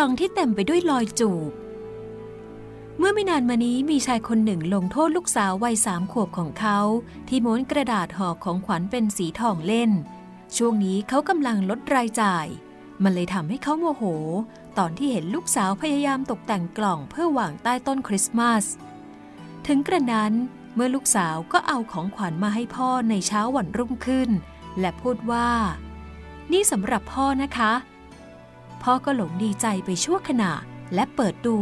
กล่องที่เต็มไปด้วยรอยจูบ เมื่อไม่นานมานี้มีชายคนหนึ่งลงโทษลูกสาววัยสามขวบของเขา ที่ม้วนกระดาษห่อของขวัญเป็นสีทองเล่น ช่วงนี้เขากำลังลดรายจ่าย มันเลยทำให้เขาโมโห ตอนที่เห็นลูกสาวพยายามตกแต่งกล่องเพื่อวางใต้ต้นคริสต์มาส ถึงกระนั้นเมื่อลูกสาวก็เอาของขวัญมาให้พ่อในเช้าวันรุ่งขึ้น และพูดว่า นี่สำหรับพ่อนะคะ พ่อก็หลงดีใจไปชั่วขณะและเปิดดู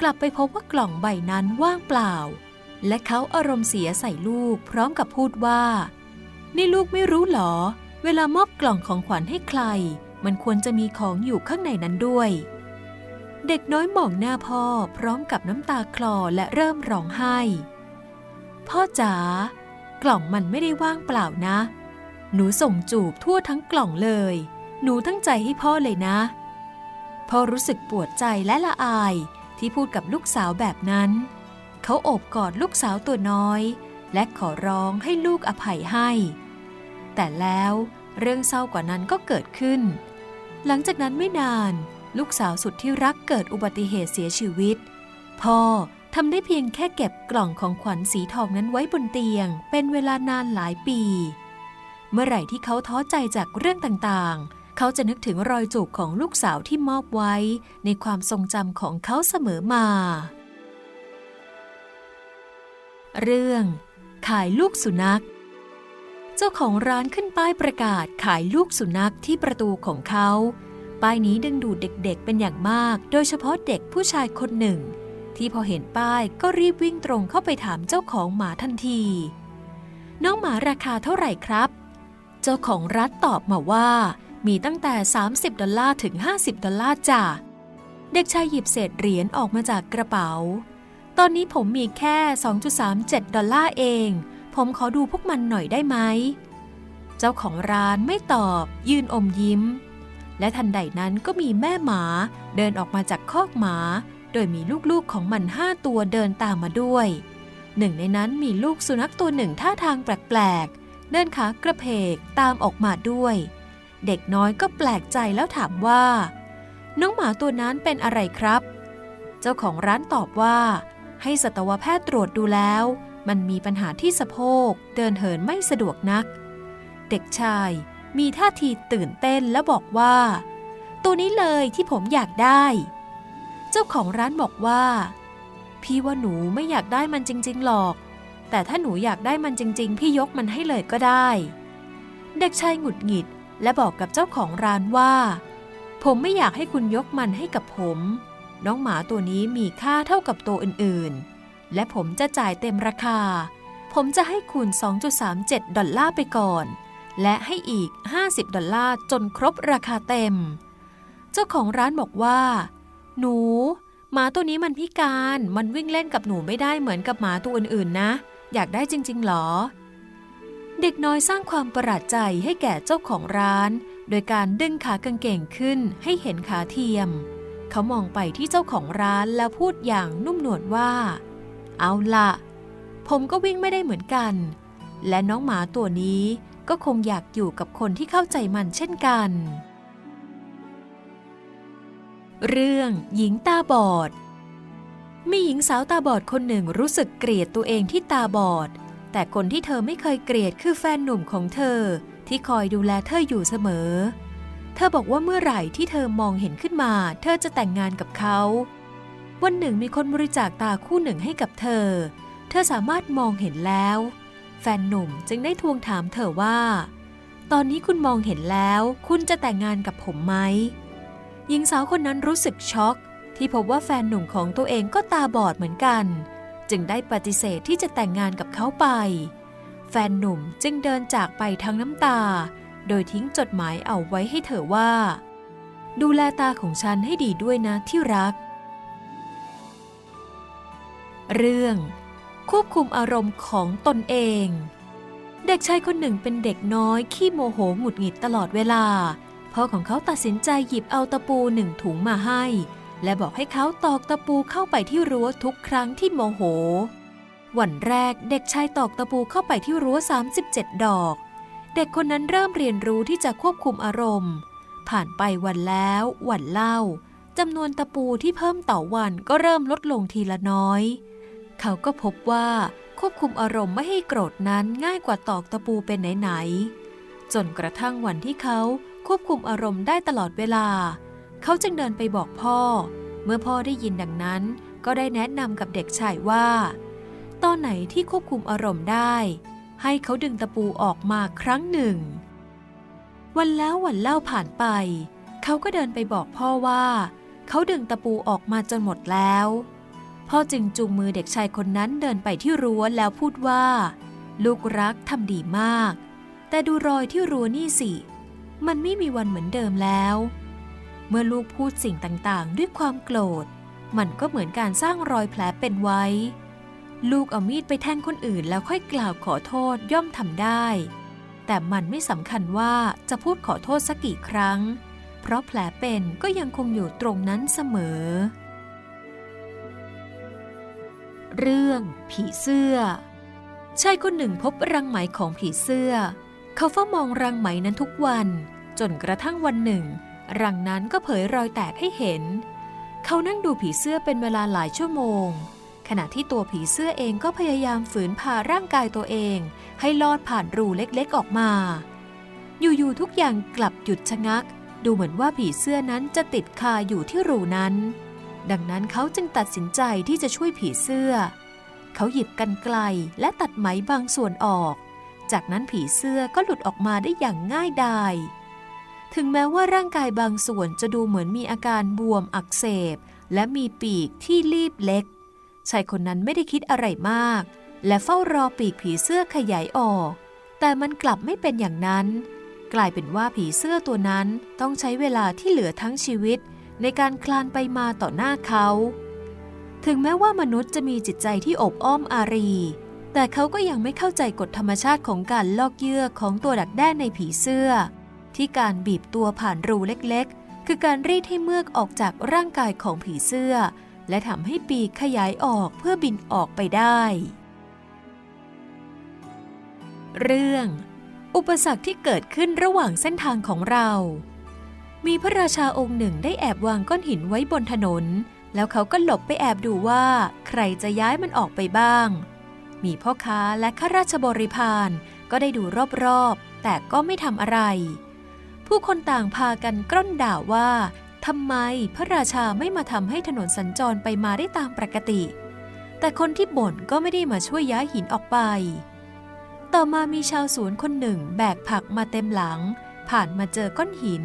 กลับไปพบว่ากล่องใบนั้นว่างเปล่า และเขาอารมณ์เสียใส่ลูกพร้อมกับพูดว่า นี่ลูกไม่รู้หรอ เวลามอบกล่องของขวัญให้ใคร มันควรจะมีของอยู่ข้างในนั้นด้วย เด็กน้อยมองหน้าพ่อพร้อมกับน้ำตาคลอและเริ่มร้องไห้ พ่อจ๋ากล่องมันไม่ได้ว่างเปล่านะ หนูส่งจูบทั่วทั้งกล่องเลย หนูตั้งใจให้พ่อเลยนะ พ่อรู้สึกปวดใจและละอายที่พูดกับลูกสาวแบบนั้น เขาโอบกอดลูกสาวตัวน้อย และขอร้องให้ลูกอภัยให้ แต่แล้วเรื่องเศร้ากว่านั้นก็เกิดขึ้น หลังจากนั้นไม่นาน ลูกสาวสุดที่รักเกิดอุบัติเหตุเสียชีวิต พ่อทำได้เพียงแค่เก็บกล่องของขวัญสีทองนั้นไว้บนเตียง เป็นเวลานานหลายปี เมื่อไหร่ที่เขาท้อใจจากเรื่องต่างๆ เขาจะนึกถึงรอยจูบของลูกสาวที่มอบไว้ ในความทรงจำของเขาเสมอมา เรื่อง ขายลูกสุนัข เจ้าของร้านขึ้นป้ายประกาศขายลูกสุนัขที่ประตูของเขา ป้ายนี้ดึงดูดเด็กๆเป็นอย่างมาก โดยเฉพาะเด็กผู้ชายคนหนึ่ง ที่พอเห็นป้ายก็รีบวิ่งตรงเข้าไปถามเจ้าของหมาทันที น้องหมาราคาเท่าไหร่ครับ เจ้าของร้านตอบมาว่า มีตั้งแต่ 30 ดอลลาร์ถึง 50 ดอลลาร์จ้ะ เด็กชายหยิบเศษเหรียญออกมาจากกระเป๋า ตอนนี้ผมมีแค่ 2.37 ดอลลาร์เอง ผมขอดูพวกมันหน่อยได้ไหม เจ้าของร้านไม่ตอบ ยืนอมยิ้ม และทันใดนั้นก็มีแม่หมาเดินออกมาจากคอกหมา โดยมีลูกๆของมันห้าตัวเดินตามมาด้วย หนึ่งในนั้นมีลูกสุนัขตัวหนึ่งท่าทางแปลกๆ เดินขากระเพกตามออกมาด้วย เด็กน้อยก็แปลกใจแล้วถามว่า น้องหมาตัวนั้นเป็นอะไรครับ เจ้าของร้านตอบว่า ให้สัตวแพทย์ตรวจดูแล้ว มันมีปัญหาที่สะโพก เดินเหินไม่สะดวกนัก เด็กชายมีท่าทีตื่นเต้นและบอกว่า ตัวนี้เลยที่ผมอยากได้ เจ้าของร้านบอกว่า พี่ว่าหนูไม่อยากได้มันจริง ๆ หรอก แต่ถ้าหนูอยากได้มันจริง ๆ พี่ยกมันให้เลยก็ได้ เด็กชายหงุดหงิด และบอกกับเจ้าของร้านว่า ผมไม่อยากให้คุณยกมันให้กับผม น้องหมาตัวนี้มีค่าเท่ากับตัวอื่นๆ และผมจะจ่ายเต็มราคา ผมจะให้คุณ 2.37 ดอลลาร์ไปก่อน และให้อีก 50 ดอลลาร์จนครบราคาเต็ม เจ้าของร้านบอกว่า หนู หมาตัวนี้มันพิการ มันวิ่งเล่นกับหนูไม่ได้เหมือนกับหมาตัวอื่นๆนะ อยากได้จริง ๆ หรอ เด็กน้อยสร้างความประหลาดใจให้แก่เจ้าของร้าน โดยการดึงขากางเกงขึ้นให้เห็นขาเทียม เขามองไปที่เจ้าของร้านแล้วพูดอย่างนุ่มนวลว่า เอาละผมก็วิ่งไม่ได้เหมือนกัน และน้องหมาตัวนี้ก็คงอยากอยู่กับคนที่เข้าใจมันเช่นกัน เรื่องหญิงตาบอด มีหญิงสาวตาบอดคนหนึ่งรู้สึกเกลียดตัวเองที่ตาบอด แต่คนที่เธอไม่เคยเกลียดคือแฟนหนุ่มของเธอ ที่คอยดูแลเธออยู่เสมอ เธอบอกว่าเมื่อไหร่ที่เธอมองเห็นขึ้นมา เธอจะแต่งงานกับเขา วันหนึ่งมีคนบริจาคตาคู่หนึ่งให้กับเธอ เธอสามารถมองเห็นแล้ว แฟนหนุ่มจึงได้ทวงถามเธอว่า ตอนนี้คุณมองเห็นแล้ว คุณจะแต่งงานกับผมไหมหญิงสาวคนนั้นรู้สึกช็อก ที่พบว่าแฟนหนุ่มของตัวเองก็ตาบอดเหมือนกัน จึงได้ปฏิเสธที่จะแต่งงานกับเขาไป แฟนหนุ่มจึงเดินจากไปทั้งน้ำตา โดยทิ้งจดหมายเอาไว้ให้เธอว่า ดูแลตาของฉันให้ดีด้วยนะที่รัก เรื่อง ควบคุมอารมณ์ของตนเอง เด็กชายคนหนึ่งเป็นเด็กน้อย ขี้โมโหหงุดหงิดตลอดเวลาพ่อของเขาตัดสินใจหยิบเอาตะปูหนึ่งถุงมาให้ และบอกให้เขาตอกตะปูเข้าไปที่รั้วทุกครั้งที่โมโห วันแรกเด็กชายตอกตะปูเข้าไปที่รั้ว 37 ดอก เด็กคนนั้นเริ่มเรียนรู้ที่จะควบคุมอารมณ์ ผ่านไปวันแล้ว วันเล่าจำนวนตะปูที่เพิ่มต่อวันก็เริ่มลดลงทีละน้อย เขาก็พบว่าควบคุมอารมณ์ไม่ให้โกรธนั้นง่ายกว่าตอกตะปูเป็นไหนๆจนกระทั่งวันที่เขาควบคุมอารมณ์ได้ตลอดเวลา เขาจึงเดินไปบอกพ่อ เมื่อพ่อได้ยินดังนั้น ก็ได้แนะนำกับเด็กชายว่า ตอนไหนที่ควบคุมอารมณ์ได้ ให้เขาดึงตะปูออกมาครั้งหนึ่ง วันแล้ววันเล่าผ่านไป เขาก็เดินไปบอกพ่อว่า เขาดึงตะปูออกมาจนหมดแล้ว พ่อจึงจูงมือเด็กชายคนนั้นเดินไปที่รั้วแล้วพูดว่า ลูกรักทำดีมาก แต่ดูรอยที่รั้วนี่สิ มันไม่มีวันเหมือนเดิมแล้ว เมื่อลูกพูดสิ่งต่างๆ ด้วยความโกรธ มันก็เหมือนการสร้างรอยแผลเป็นไว้ ลูกเอามีดไปแทงคนอื่นแล้วค่อยกล่าวขอโทษย่อมทำได้ แต่มันไม่สำคัญว่าจะพูดขอโทษสักกี่ครั้ง เพราะแผลเป็นก็ยังคงอยู่ตรงนั้นเสมอ เรื่องผีเสื้อชายคนหนึ่งพบรังไหมของผีเสื้อ เขาเฝ้ามองรังไหมนั้นทุกวัน จนกระทั่งวันหนึ่ง รังนั้นก็เผยรอยแตกให้เห็น เขานั่งดูผีเสื้อเป็นเวลาหลายชั่วโมง ขณะที่ตัวผีเสื้อเองก็พยายามฝืนพาร่างกายตัวเอง ให้ลอดผ่านรูเล็กๆออกมา อยู่ๆทุกอย่างกลับหยุดชะงัก ดูเหมือนว่าผีเสื้อนั้นจะติดคาอยู่ที่รูนั้น ดังนั้นเขาจึงตัดสินใจที่จะช่วยผีเสื้อ เขาหยิบกันไกลและตัดไหมบางส่วนออก จากนั้นผีเสื้อก็หลุดออกมาได้อย่างง่ายดาย ถึงแม้ว่าร่างกายบางส่วนจะดูเหมือนมีอาการบวมอักเสบ และมีปีกที่รีบเล็กชายคนนั้นไม่ได้คิดอะไรมาก และเฝ้ารอปีกผีเสื้อขยายออก แต่มันกลับไม่เป็นอย่างนั้น กลายเป็นว่าผีเสื้อตัวนั้นต้องใช้เวลาที่เหลือทั้งชีวิต ในการคลานไปมาต่อหน้าเขา ถึงแม้ว่ามนุษย์จะมีจิตใจที่อบอ้อมอารี แต่เขาก็ยังไม่เข้าใจกฎธรรมชาติของการลอกเยื่อของตัวดักแด้ในผีเสื้อ ที่การบีบตัวผ่านรูเล็กๆ คือการรีดให้เมือกออกจากร่างกายของผีเสื้อ และทำให้ปีกขยายออกเพื่อบินออกไปได้ เรื่อง อุปสรรคที่เกิดขึ้นระหว่างเส้นทางของเรา มีพระราชาองค์หนึ่งได้แอบวางก้อนหินไว้บนถนน แล้วเขาก็หลบไปแอบดูว่า ใครจะย้ายมันออกไปบ้าง มีพ่อค้าและข้าราชบริพารก็ได้ดูรอบๆ แต่ก็ไม่ทำอะไร ผู้คนต่างพากันกล้อนด่าว่าทำไมพระราชาไม่มาทำให้ถนนสัญจรไปมาได้ตามปกติ แต่คนที่บ่นก็ไม่ได้มาช่วยย้ายหินออกไป ต่อมามีชาวสวนคนหนึ่งแบกผักมาเต็มหลัง ผ่านมาเจอก้อนหิน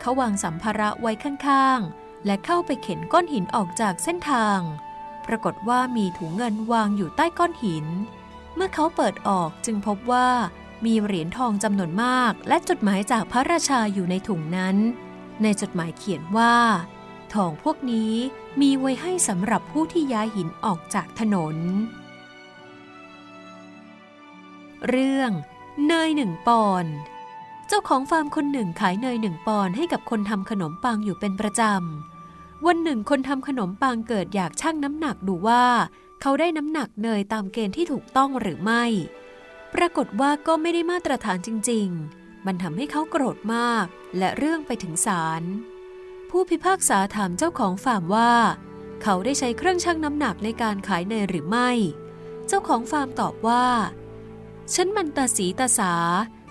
เขาวางสัมภาระไว้ข้างๆ และเข้าไปเข็นก้อนหินออกจากเส้นทาง ปรากฏว่ามีถุงเงินวางอยู่ใต้ก้อนหิน เมื่อเขาเปิดออกจึงพบว่า มีเหรียญทองจำนวนมากและจดหมายจากพระราชาอยู่ในถุงนั้น ในจดหมายเขียนว่า ทองพวกนี้มีไว้ให้สำหรับผู้ที่ย้ายหินออกจากถนน เรื่องเนยหนึ่งปอนเจ้าของฟาร์มคนหนึ่งขายเนยหนึ่งปอนให้กับคนทำขนมปังอยู่เป็นประจำ วันหนึ่งคนทำขนมปังเกิดอยากชั่งน้ำหนักดูว่า เขาได้น้ำหนักเนยตามเกณฑ์ที่ถูกต้องหรือไม่ ปรากฏว่าก็ไม่ได้มาตรฐานจริง ๆ มันทำให้เขาโกรธมาก และเรื่องไปถึงศาล ผู้พิพากษาถามเจ้าของฟาร์มว่า เขาได้ใช้เครื่องชั่งน้ำหนักในการขายเนยหรือไม่ เจ้าของฟาร์มตอบว่า ฉันมันตาสีตาสา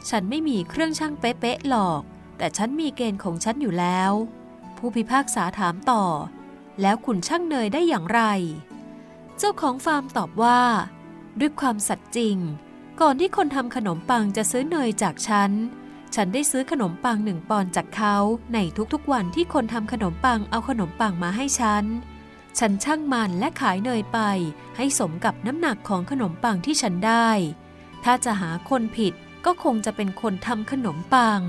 ฉันไม่มีเครื่องชั่งเป๊ะๆหรอก แต่ฉันมีเกณฑ์ของฉันอยู่แล้ว ผู้พิพากษาถามต่อ แล้วคุณชั่งเนยได้อย่างไร เจ้าของฟาร์มตอบว่า ด้วยความสัตย์จริง ก่อนที่คนทำขนมปังจะซื้อเนยจากฉัน ฉันได้ซื้อขนมปังหนึ่งปอนจากเขาในทุกๆวันที่คนทำขนมปังเอาขนมปังมาให้ฉัน ฉันช่างมันและขายเนยไปให้สมกับน้ำหนักของขนมปังที่ฉันได้ ถ้าจะหาคนผิดก็คงจะเป็นคนทำขนมปัง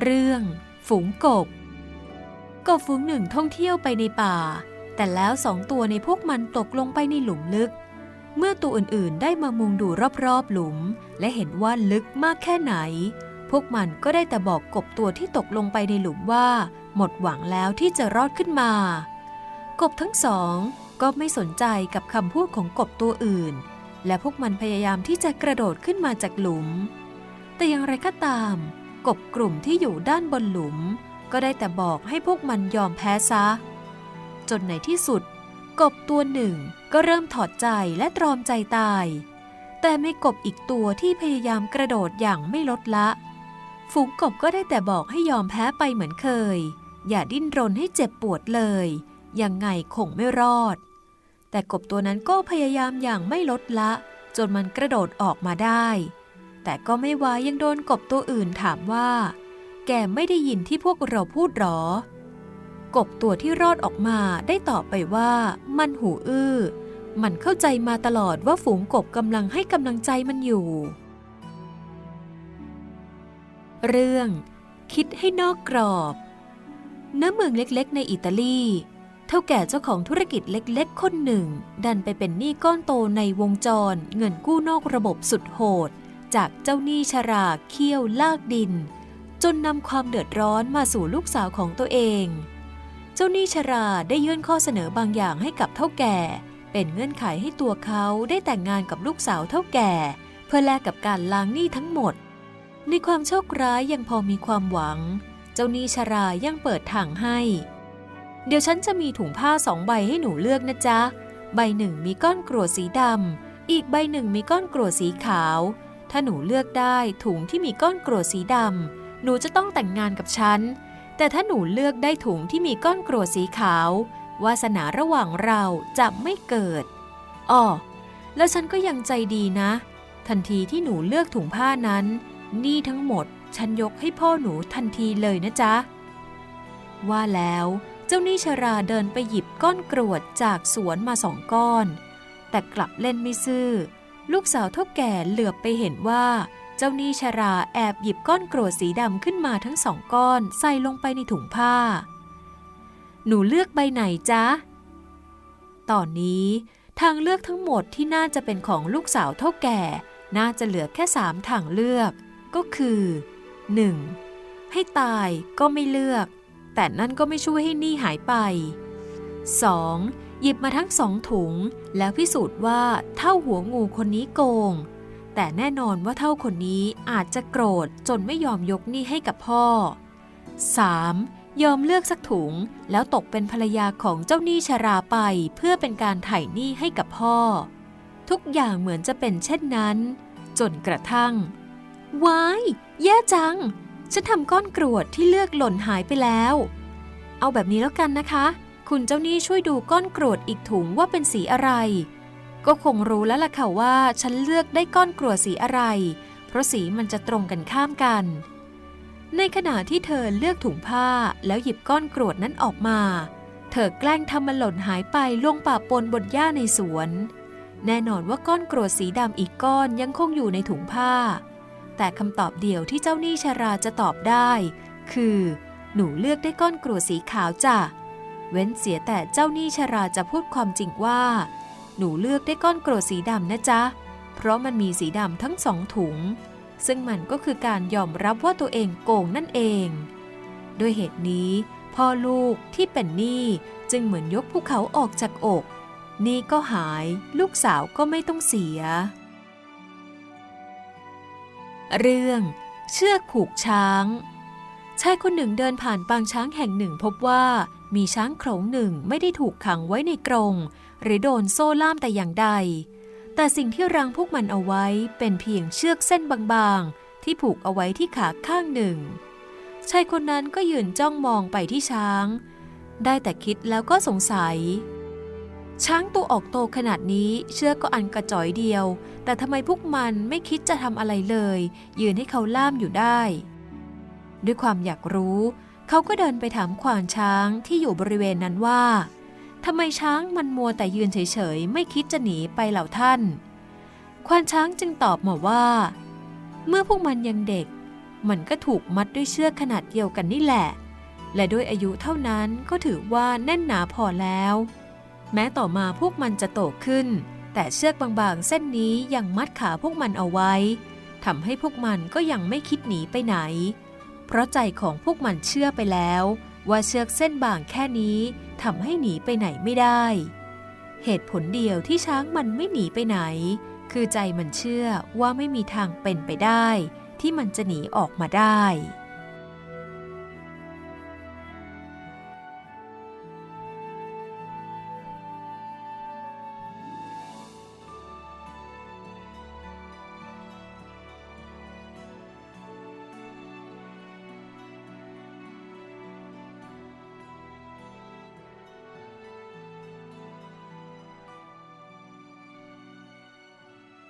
เรื่อง ฝูงกบ กบฝูงหนึ่งท่องเที่ยวไปในป่า แต่แล้วสองตัวในพวกมันตกลงไปในหลุมลึก เมื่อตัวอื่นๆ ได้มามุงดูรอบๆ หลุม และเห็นว่าลึกมากแค่ไหน พวกมันก็ได้แต่บอกกบตัวที่ตกลงไปในหลุมว่า หมดหวังแล้วที่จะรอดขึ้นมา กบทั้งสองก็ไม่สนใจกับคำพูดของกบตัวอื่น และพวกมันพยายามที่จะกระโดดขึ้นมาจากหลุม แต่อย่างไรก็ตาม กบกลุ่มที่อยู่ด้านบนหลุม ก็ได้แต่บอกให้พวกมันยอมแพ้ซะ จนในที่สุด กบตัวหนึ่งก็เริ่มถอดใจและตรอมใจตาย แต่ไม่กบอีกตัวที่พยายามกระโดดอย่างไม่ลดละ ฝูงกบก็ได้แต่บอกให้ยอมแพ้ไปเหมือนเคย อย่าดิ้นรนให้เจ็บปวดเลย ยังไงคงไม่รอด แต่กบตัวนั้นก็พยายามอย่างไม่ลดละ จนมันกระโดดออกมาได้ แต่ก็ไม่วายังโดนกบตัวอื่นถามว่า แกไม่ได้ยินที่พวกเราพูดหรอ กบตัวที่รอดออกมาได้ตอบไปว่ามันหูอื้อ มันเข้าใจมาตลอดว่าฝูงกบกำลังให้กำลังใจมันอยู่ เรื่อง คิดให้นอกกรอบณเมืองเล็กๆ ในอิตาลี เท่าแก่เจ้าของธุรกิจเล็กๆ คนหนึ่ง ดันไปเป็นหนี้ก้อนโตในวงจร เงินกู้นอกระบบสุดโหด จากเจ้าหนี้ชราเคี่ยวลากดิน จนนำความเดือดร้อนมาสู่ลูกสาวของตัวเอง เจ้าหนี้ชราได้ยื่นข้อเสนอบางอย่างให้กับเท่าแก่ เป็นเงื่อนไขให้ตัวเขาได้แต่งงานกับลูกสาวเท่าแก่ เพื่อแลกกับการล้างหนี้ทั้งหมด ในความโชคร้ายยังพอมีความหวัง เจ้าหนี้ชรายังเปิดทางให้ เดี๋ยวฉันจะมีถุงผ้าสองใบให้หนูเลือกนะจ๊ะ ใบหนึ่งมีก้อนกรวดสีดำอีกใบหนึ่งมีก้อนกรวดสีขาว ถ้าหนูเลือกได้ถุงที่มีก้อนกรวดสีดำหนูจะต้องแต่งงานกับฉัน แต่ถ้าหนูเลือกได้ถุงที่มีก้อนกรวดสีขาว วาสนาระหว่างเราจะไม่เกิดอ๋อแล้วฉันก็ยังใจดีนะ ทันทีที่หนูเลือกถุงผ้านั้นหนี่ทั้งหมดฉันยกให้พ่อหนูทันทีเลยนะจ๊ะ ว่าแล้วเจ้าหนี้ชราเดินไปหยิบก้อนกรวดจากสวนมาสองก้อน แต่กลับเล่นไม่ซื่อ ลูกสาวเท่าแก่เหลือบไปเห็นว่า จ้าหนี้ชราแอบหยิบก้อนกรวดสีดำขึ้นมาทั้งสองก้อนใส่ลงไปในถุงผ้า หนูเลือกใบไหนจ๊ะ ตอนนี้ทางเลือกทั้งหมดที่น่าจะเป็นของลูกสาวเท่าแก่ น่าจะเหลือแค่สามทางเลือก ก็คือ 1. ให้ตายก็ไม่เลือก แต่นั่นก็ไม่ช่วยให้หนี้หายไป 2. หยิบมาทั้งสองถุง แล้วพิสูจน์ว่าเท่าหัวงูคนนี้โกง แต่แน่นอนว่าเท่าคนนี้อาจจะโกรธจนไม่ยอมยกหนี้ให้กับพ่อ 3. ยอมเลือกสักถุง แล้วตกเป็นภรรยาของเจ้าหนี้ชราไปเพื่อเป็นการไถ่หนี้ให้กับพ่อ ทุกอย่างเหมือนจะเป็นเช่นนั้น จนกระทั่งว้ายแย่จัง ฉันทำก้อนกรวดที่เลือกหล่นหายไปแล้ว เอาแบบนี้แล้วกันนะคะ คุณเจ้าหนี้ช่วยดูก้อนกรวดอีกถุงว่าเป็นสีอะไร ก็คงรู้แล้วล่ะค่ะว่าฉันเลือกได้ก้อนกรวดสีอะไร เพราะสีมันจะตรงกันข้ามกัน ในขณะที่เธอเลือกถุงผ้าแล้วหยิบก้อนกรวดนั้นออกมา เธอแกล้งทำมันหล่นหายไปลงป่าปนบนหญ้าในสวน แน่นอนว่าก้อนกรวดสีดำอีกก้อนยังคงอยู่ในถุงผ้า แต่คำตอบเดียวที่เจ้าหนี้ชาราจะตอบได้ คือ หนูเลือกได้ก้อนกรวดสีขาวจ้ะเว้นเสียแต่เจ้าหนี้ชาราจะพูดความจริงว่า หนูเลือกได้ก้อนกรวดสีดำนะจ๊ะ เพราะมันมีสีดำทั้งสองถุง ซึ่งมันก็คือการยอมรับว่าตัวเองโกงนั่นเอง ด้วยเหตุนี้ พ่อลูกที่เป็นหนี้จึงเหมือนยกภูเขาออกจากอกหนี้ก็หายลูกสาวก็ไม่ต้องเสีย เรื่อง เชือกผูกช้างชายคนหนึ่งเดินผ่านปางช้างแห่งหนึ่งพบว่ามีช้างโขลงหนึ่งไม่ได้ถูกขังไว้ในกรง หรือโดนโซ่ล่ามแต่อย่างใด แต่สิ่งที่รังพวกมันเอาไว้เป็นเพียงเชือกเส้นบางๆ ที่ผูกเอาไว้ที่ขาข้างหนึ่ง ชายคนนั้นก็ยืนจ้องมองไปที่ช้าง ได้แต่คิดแล้วก็สงสัย ช้างตัวออกโตขนาดนี้เชือกก็อันกระจ่อยเดียว แต่ทำไมพวกมันไม่คิดจะทำอะไรเลย ยืนให้เขาล่ามอยู่ได้ ด้วยความอยากรู้ เขาก็เดินไปถามควานช้างที่อยู่บริเวณนั้นว่า ทำไมช้างมันมัวแต่ยืนเฉยๆ ไม่คิดจะหนีไปเหล่าท่าน ควานช้างจึงตอบมาว่า เมื่อพวกมันยังเด็ก มันก็ถูกมัดด้วยเชือกขนาดเดียวกันนี่แหละ และด้วยอายุเท่านั้นก็ถือว่าแน่นหนาพอแล้ว แม้ต่อมาพวกมันจะโตขึ้น แต่เชือกบางๆ เส้นนี้ยังมัดขาพวกมันเอาไว้ทำให้พวกมันก็ยังไม่คิดหนีไปไหน เพราะใจของพวกมันเชื่อไปแล้ว ว่าเชือกเส้นบางแค่นี้ทำให้หนีไปไหนไม่ได้ เหตุผลเดียวที่ช้างมันไม่หนีไปไหน คือใจมันเชื่อว่าไม่มีทางเป็นไปได้ ที่มันจะหนีออกมาได้